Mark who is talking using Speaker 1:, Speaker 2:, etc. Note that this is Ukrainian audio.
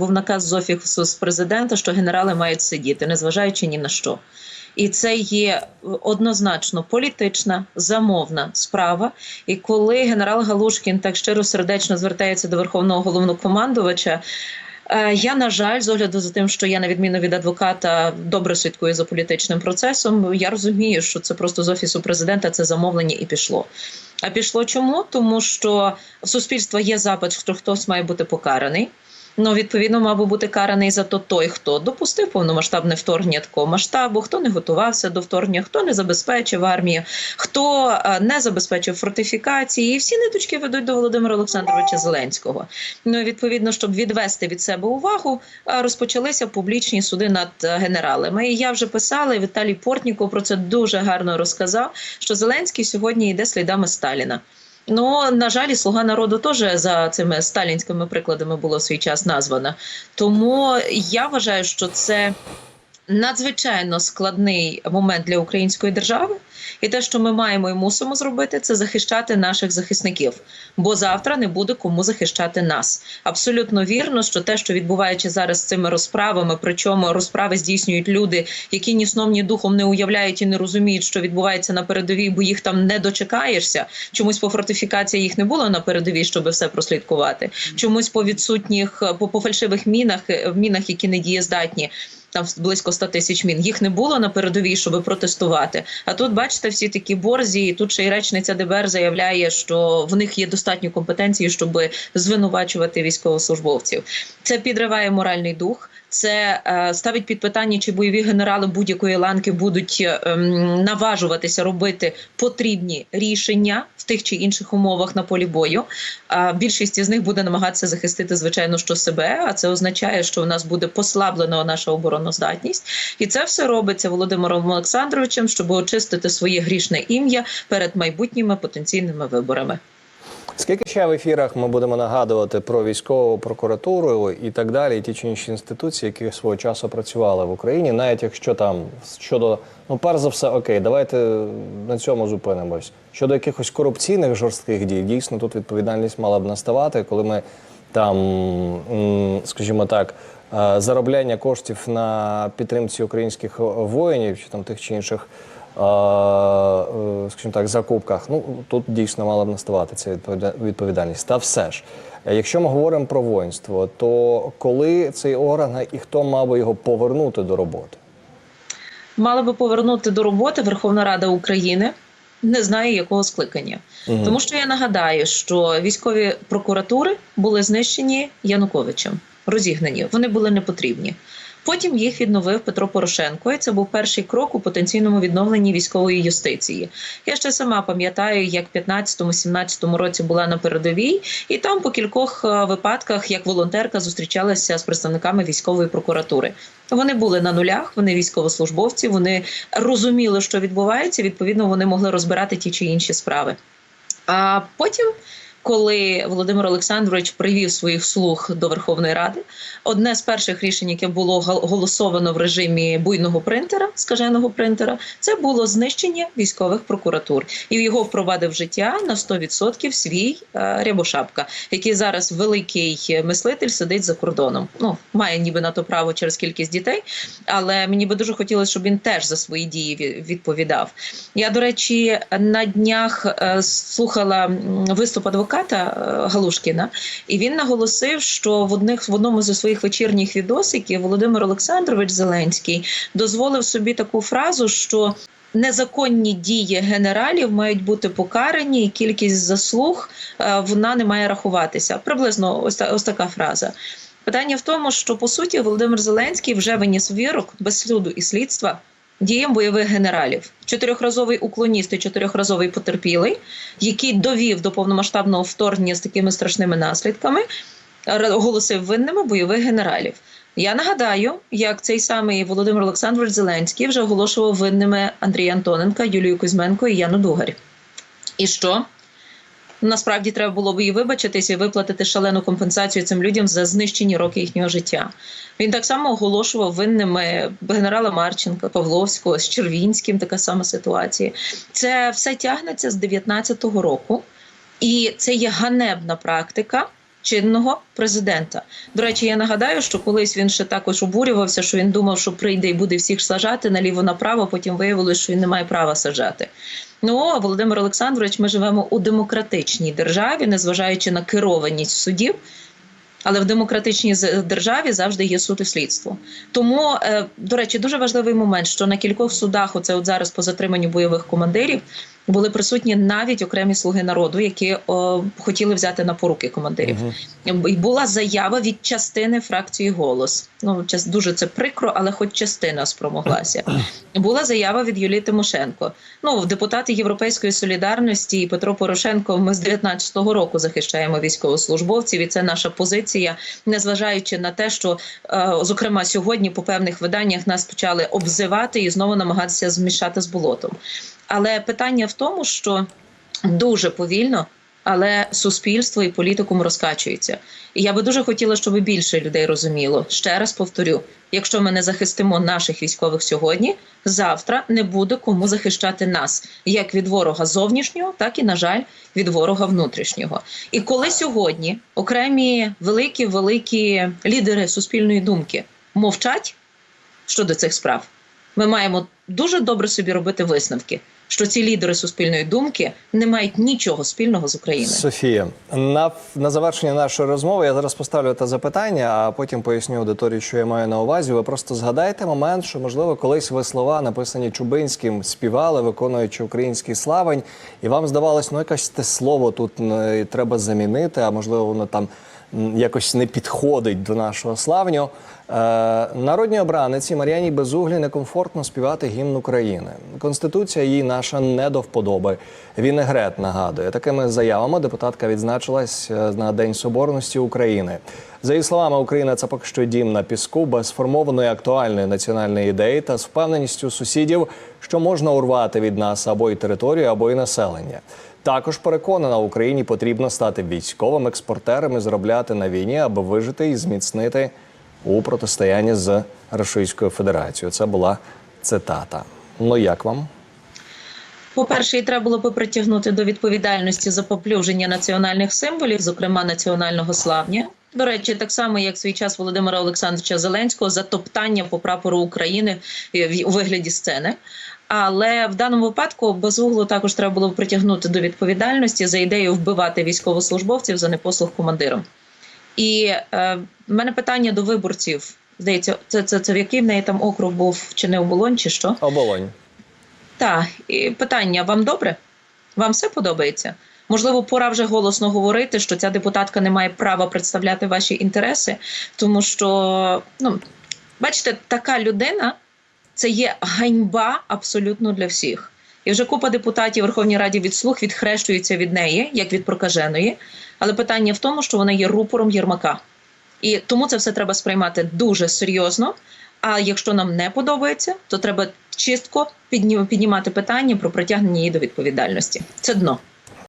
Speaker 1: був наказ з офісу з президента, що генерали мають сидіти, незважаючи ні на що. І це є однозначно політична замовна справа. І коли генерал Галушкін так щиро сердечно звертається до верховного головнокомандувача. е, Я на жаль, з огляду за тим, що я на відміну від адвоката добре слідкую за політичним процесом. Я розумію, що це просто з офісу президента це замовлення і пішло. А пішло чому? Тому що в суспільства є запит, що хтось має бути покараний. Ну, відповідно, мав би бути караний за то той, хто допустив повномасштабне вторгнення такого масштабу, хто не готувався до вторгнення, хто не забезпечив армію, хто е, не забезпечив фортифікації, і всі ниточки ведуть до Володимира Олександровича Зеленського. Ну, відповідно, щоб відвести від себе увагу, е, розпочалися публічні суди над е, генералами. І я вже писала, і Віталій Портніков про це дуже гарно розказав. Що Зеленський сьогодні йде слідами Сталіна. Ну, на жаль, слуга народу теж за цими сталінськими прикладами було свій час названа. Тому я вважаю, що це надзвичайно складний момент для української держави, і те, що ми маємо і мусимо зробити, це захищати наших захисників. Бо завтра не буде кому захищати нас. Абсолютно вірно, що те, що відбувається зараз з цими розправами, причому розправи здійснюють люди, які ні сном, ні духом не уявляють і не розуміють, що відбувається на передовій, бо їх там не дочекаєшся. Чомусь по фортифікації їх не було на передовій, щоб все прослідкувати. Чомусь по відсутніх по, по фальшивих мінах, мінах, які не дієздатні. Там близько 100 тисяч мін. Їх не було на передовій, щоб протестувати. А тут, бачите, всі такі борзі. І тут ще й речниця ДБР заявляє, що в них є достатньо компетенції, щоб звинувачувати військовослужбовців. Це підриває моральний дух. Це е, ставить під питання, чи бойові генерали будь-якої ланки будуть е, ем, наважуватися робити потрібні рішення в тих чи інших умовах на полі бою. Більшість із них буде намагатися захистити, звичайно, що себе. А це означає, що у нас буде послаблена наша обороноздатність, і це все робиться Володимиром Олександровичем, щоб очистити своє грішне ім'я перед майбутніми потенційними виборами.
Speaker 2: Скільки ще в ефірах ми будемо нагадувати про військову прокуратуру і так далі, і ті чи інші інституції, які свого часу працювали в Україні, навіть якщо там щодо ну, перш за все, окей, давайте на цьому зупинимось. Щодо якихось корупційних жорстких дій, дійсно тут відповідальність мала б наставати, коли ми там, скажімо так, е, заробляння коштів на підтримці українських воїнів чи там тих чи інших скажімо так, закупках. Ну тут дійсно мала б наставати ця відповіда- відповідальність. Та все ж, е, якщо ми говоримо про воїнство, то коли цей орган і хто мав би його повернути до роботи?
Speaker 1: Мала би повернути до роботи Верховна Рада України. Не знаю якого скликання,
Speaker 2: Мгм.
Speaker 1: тому що я нагадаю, що військові прокуратури були знищені Януковичем, розігнані. Вони були непотрібні. Потім їх відновив Петро Порошенко, і це був перший крок у потенційному відновленні військової юстиції. Я ще сама пам'ятаю, як в 15-17 році була на передовій, і там по кількох е, випадках, як волонтерка, зустрічалася з представниками військової прокуратури. Вони були на нулях, вони військовослужбовці, вони розуміли, що відбувається. Відповідно, вони могли розбирати ті чи інші справи. А потім, коли Володимир Олександрович привів своїх слуг до Верховної Ради, одне з перших рішень, яке було гол- голосовано в режимі буйного принтера, скаженого принтера, це було знищення військових прокуратур, і його впровадив життя на 100% свій е, Рябошапка, який зараз великий мислитель сидить за кордоном. Ну має ніби на то право через кількість дітей, але мені би дуже хотілося, щоб він теж за свої дії відповідав. Я, до речі, на днях е, слухала виступ адвоката е, Галушкіна, і він наголосив, що в одних в одному зі своїх вечірніх відосиків Володимир Олександрович Зеленський дозволив собі таку фразу, що Незаконні дії генералів мають бути покарані, і кількість заслуг е, вона не має рахуватися. Приблизно ось, та- ось така фраза. Питання в тому, що по суті Володимир Зеленський вже виніс вирок без суду і слідства діям бойових генералів. Чотирьохразовий уклоніст і чотирьохразовий потерпілий, який довів до повномасштабного вторгнення з такими страшними наслідками, оголосив винними бойових генералів. Я нагадаю, як цей самий Володимир Олександрович Зеленський вже оголошував винними Андрія Антоненка, Юлію Кузьменко і Яну Дугарь. І що? Насправді треба було б і вибачитися і виплатити шалену компенсацію цим людям за знищені роки їхнього життя. Він так само оголошував винними генерала Марченка, Павловського з Червінським. Така сама ситуація. Це все тягнеться з 19-го року, і це є ганебна практика чинного президента. До речі, я нагадаю, що колись він ще також обурювався, що він думав, що прийде і буде всіх сажати наліво направо. Потім виявилось, що він не має права сажати. Ну Володимир Олександрович, ми живемо у демократичній державі, незважаючи на керованість судів. Але в демократичній державі завжди є суд і слідство. Тому, е, до речі, дуже важливий момент, що на кількох судах, оце от зараз по затриманню бойових командирів, були присутні навіть окремі слуги народу, які о, хотіли взяти на поруки командирів. І була заява від частини фракції голос. Ну час дуже це прикро, але хоч частина спромоглася. Була заява від Юлії Тимошенко. Ну, депутати Європейської солідарності і Петро Порошенко. Ми з 19-го року захищаємо військовослужбовців, і це наша позиція, незважаючи на те, що е, зокрема сьогодні по певних виданнях нас почали обзивати і знову намагатися змішати з болотом. Але питання в тому, що дуже повільно. Але суспільство і політикум розкачується. І я би дуже хотіла, щоб більше людей розуміло. Ще раз повторю: якщо ми не захистимо наших військових сьогодні, завтра не буде кому захищати нас як від ворога зовнішнього, так і на жаль, від ворога внутрішнього. І коли сьогодні окремі великі великі лідери суспільної думки мовчать щодо цих справ, ми маємо дуже добре собі робити висновки, що ці лідери суспільної думки не мають нічого спільного з Україною.
Speaker 2: Софія, на, на завершення нашої розмови я зараз поставлю те запитання, а потім поясню аудиторії, що я маю на увазі. Ви просто згадайте момент, що можливо колись ви слова, написані Чубинським, співали, виконуючи український славень, і вам здавалось, ну якесь те слово тут е, треба замінити, а можливо, воно там якось не підходить до нашого славню. Е, народній обраниці Мар'яні Безуглі некомфортно співати гімн України. Конституція їй наша не до вподоби. Вінегрет нагадує. Такими заявами депутатка відзначилась е, на День Соборності України. За її словами, Україна це поки що дім на піску без сформованої актуальної національної ідеї та з впевненістю сусідів, що можна урвати від нас або й територію, або й населення. Також переконана, Україні потрібно стати військовим експортером і заробляти на війні, аби вижити і зміцнити у протистоянні з Російською Федерацією. Це була цитата. Ну як вам?
Speaker 1: По-перше, і треба було би притягнути до відповідальності за поплюження національних символів, зокрема національного славня. До речі, так само як в свій час Володимира Олександровича Зеленського за топтання по прапору України е, у вигляді сцени. Але в даному випадку безуглу також треба було притягнути до відповідальності за ідею вбивати військовослужбовців за непослух командиром. І е, в мене питання до виборців. Здається, це, це, це в який в неї там округ був чи не оболонь, чи що?
Speaker 2: Оболонь.
Speaker 1: Так, і питання: вам добре? Вам все подобається? Можливо, пора вже голосно говорити, що ця депутатка не має права представляти ваші інтереси, тому що, ну, бачите, така людина це є ганьба абсолютно для всіх. І вже купа депутатів Верховній Раді від слух відхрещуються від неї, як від прокаженої. Але питання в тому, що вона є рупором Єрмака. І тому це все треба сприймати дуже серйозно. А якщо нам не подобається, то треба чистко підні- піднімати питання про притягнення її до відповідальності. Це дно.